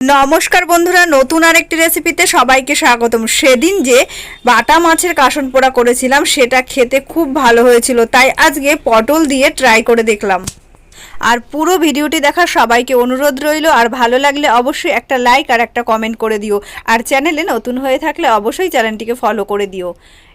নমস্কার বন্ধুরা, নতুন আরেকটি রেসিপিতে সবাইকে স্বাগতম। সেদিন যে বাটা মাছের কাসন পোড়া করেছিলাম, সেটা খেতে খুব ভালো হয়েছিল। তাই আজকে পটল দিয়ে ট্রাই করে দেখলাম। আর পুরো ভিডিওটি দেখার সবাইকে অনুরোধ রইল, আর ভালো লাগলে অবশ্যই একটা লাইক আর একটা কমেন্ট করে দিও। আর চ্যানেলে নতুন হয়ে থাকলে অবশ্যই চ্যানেলটিকে ফলো করে দিও।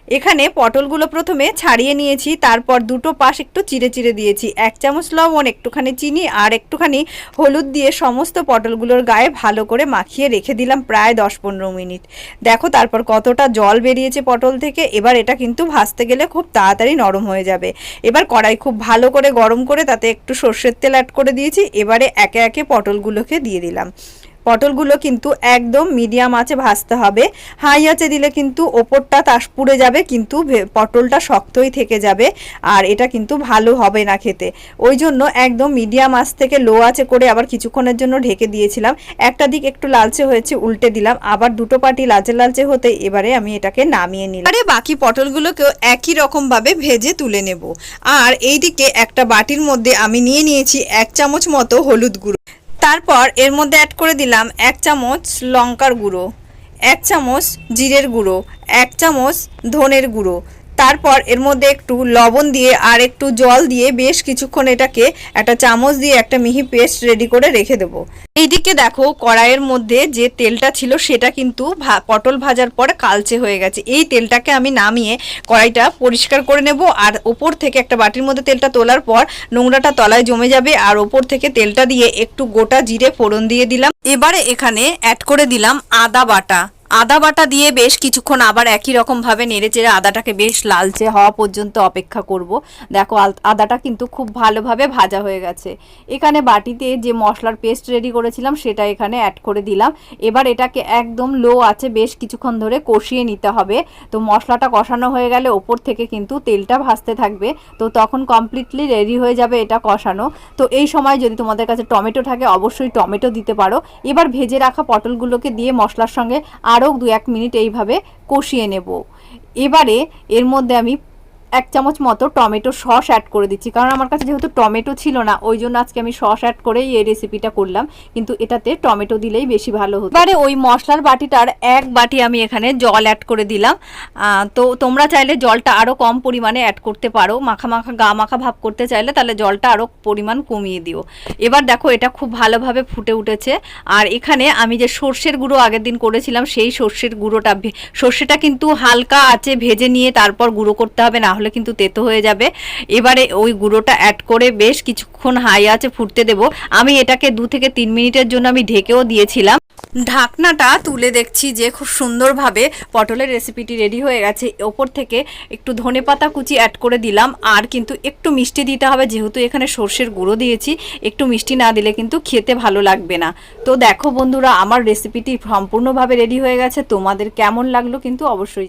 এখানে পটলগুলো প্রথমে ছাড়িয়ে নিয়েছি, তারপর দুটো পাশ একটু চিড়ে চিড়ে দিয়েছি। এক চামচ লবণ, একটুখানি চিনি আর একটুখানি হলুদ দিয়ে সমস্ত পটলগুলোর গায়ে ভালো করে মাখিয়ে রেখে দিলাম প্রায় দশ পনেরো মিনিট। দেখো তারপর কতটা জল বেরিয়েছে পটল থেকে, এবার এটা কিন্তু ভাজতে গেলে খুব তাড়াতাড়ি নরম হয়ে যাবে। এবার কড়াই খুব ভালো করে গরম করে তাতে একটু সর্ষের তেল অ্যাড করে দিয়েছি, এবারে একে একে পটলগুলোকে দিয়ে দিলাম। পটলগুলো কিন্তু একদম মিডিয়াম আঁচে ভাজতে হবে। হাই আঁচে দিলে কিন্তু ওপরটা তাস পুড়ে যাবে, কিন্তু পটলটা শক্তই থেকে যাবে আর এটা কিন্তু ভালো হবে না খেতে। ওই জন্য একদম মিডিয়াম আঁচ থেকে লো আঁচে করে আবার কিছুক্ষণের জন্য ঢেকে দিয়েছিলাম। একটা দিক একটু লালচে হয়েছে, উল্টে দিলাম। আবার দুটো পাটি লালচে লালচে হতে এবারে আমি এটাকে নামিয়ে নিলাম। আরে বাকি পটলগুলোকেও একই রকম ভাবে ভেজে তুলে নেব। আর এইদিকে একটা বাটির মধ্যে আমি নিয়ে নিয়েছি এক চামচ মতো হলুদ গুঁড়ো। তারপর এর মধ্যে অ্যাড করে দিলাম এক চামচ লঙ্কার গুঁড়ো, এক চামচ জিরের গুঁড়ো, এক চামচ ধনের গুঁড়ো। তারপর এর মধ্যে একটু লবণ দিয়ে আর একটু জল দিয়ে বেশ কিছুক্ষণ এটাকে একটা চামচ দিয়ে একটা মিহি পেস্ট রেডি করে রেখে দেবো। এইদিকে দেখো কড়াইয়ের মধ্যে যে তেলটা ছিল সেটা কিন্তু পটল ভাজার পরে কালচে হয়ে গেছে। এই তেলটাকে আমি নামিয়ে কড়াইটা পরিষ্কার করে নেব আর ওপর থেকে একটা বাটির মধ্যে তেলটা তোলার পর নোংরাটা তলায় জমে যাবে আর ওপর থেকে তেলটা দিয়ে একটু গোটা জিরে ফোড়ন দিয়ে দিলাম। এবারে এখানে অ্যাড করে দিলাম আদা বাটা। আদা বাটা দিয়ে বেশ কিছুক্ষণ আবার একই রকম ভাবে নেড়ে চেড়ে আদাটাকে বেশ লালচে হওয়া পর্যন্ত অপেক্ষা করব। দেখো আদাটা কিন্তু খুব ভালোভাবে ভাজা হয়ে গেছে। এখানে বাটিতে যে মশলার পেস্ট রেডি করেছিলাম, সেটা এখানে অ্যাড করে দিলাম। এবার এটাকে একদম লো আছে বেশ কিছুক্ষণ ধরে কষিয়ে নিতে হবে। তো মশলাটা কষানো হয়ে গেলে ওপর থেকে কিন্তু তেলটা ভাজতে থাকবে। তো তখন কমপ্লিটলি রেডি হয়ে যাবে এটা কষানো। তো এই সময় যদি তোমাদের কাছে টমেটো থাকে, অবশ্যই টমেটো দিতে পারো। এবার ভেজে রাখা পটলগুলোকে দিয়ে মশলার সঙ্গে আরও দু এক মিনিট এইভাবে কষিয়ে নেব। এবারে এর মধ্যে আমি এক চামচ মতো টমেটো সস অ্যাড করে দিচ্ছি। কারণ আমার কাছে যেহেতু টমেটো ছিল না, ওই জন্য আজকে আমি সস অ্যাড করেই এই রেসিপিটা করলাম। কিন্তু এটাতে টমেটো দিলেই বেশি ভালো হতো। এবারে ওই মশলার বাটিটার এক বাটি আমি এখানে জল অ্যাড করে দিলাম। তো তোমরা চাইলে জলটা আরও কম পরিমাণে অ্যাড করতে পারো। মাখা মাখা, গা মাখা ভাব করতে চাইলে তাহলে জলটা আরও পরিমাণ কমিয়ে দিও। এবার দেখো এটা খুব ভালোভাবে ফুটে উঠেছে। আর এখানে আমি যে সর্ষের গুঁড়ো আগের দিন করেছিলাম, সেই সর্ষের গুঁড়োটা সর্ষেটা কিন্তু হালকা আছে ভেজে নিয়ে তারপর গুঁড়ো করতে হবে, না হলে কিন্তু তেতো হয়ে যাবে। এবারে ওই গুঁড়োটা অ্যাড করে বেশ কিছুক্ষণ হাই আছে, ফুটতে দেব। আমি এটাকে দু থেকে তিন মিনিটের জন্য আমি ঢেকেও দিয়েছিলাম। ঢাকনাটা তুলে দেখছি যে খুব সুন্দরভাবে পটলের রেসিপিটি রেডি হয়ে গেছে। ওপর থেকে একটু ধনেপাতা কুচি অ্যাড করে দিলাম। আর কিন্তু একটু মিষ্টি দিতে হবে, যেহেতু এখানে সর্ষের গুঁড়ো দিয়েছি। একটু মিষ্টি না দিলে কিন্তু খেতে ভালো লাগবে না। তো দেখো বন্ধুরা, আমার রেসিপিটি সম্পূর্ণভাবে রেডি হয়ে গেছে। তোমাদের কেমন লাগল কিন্তু অবশ্যই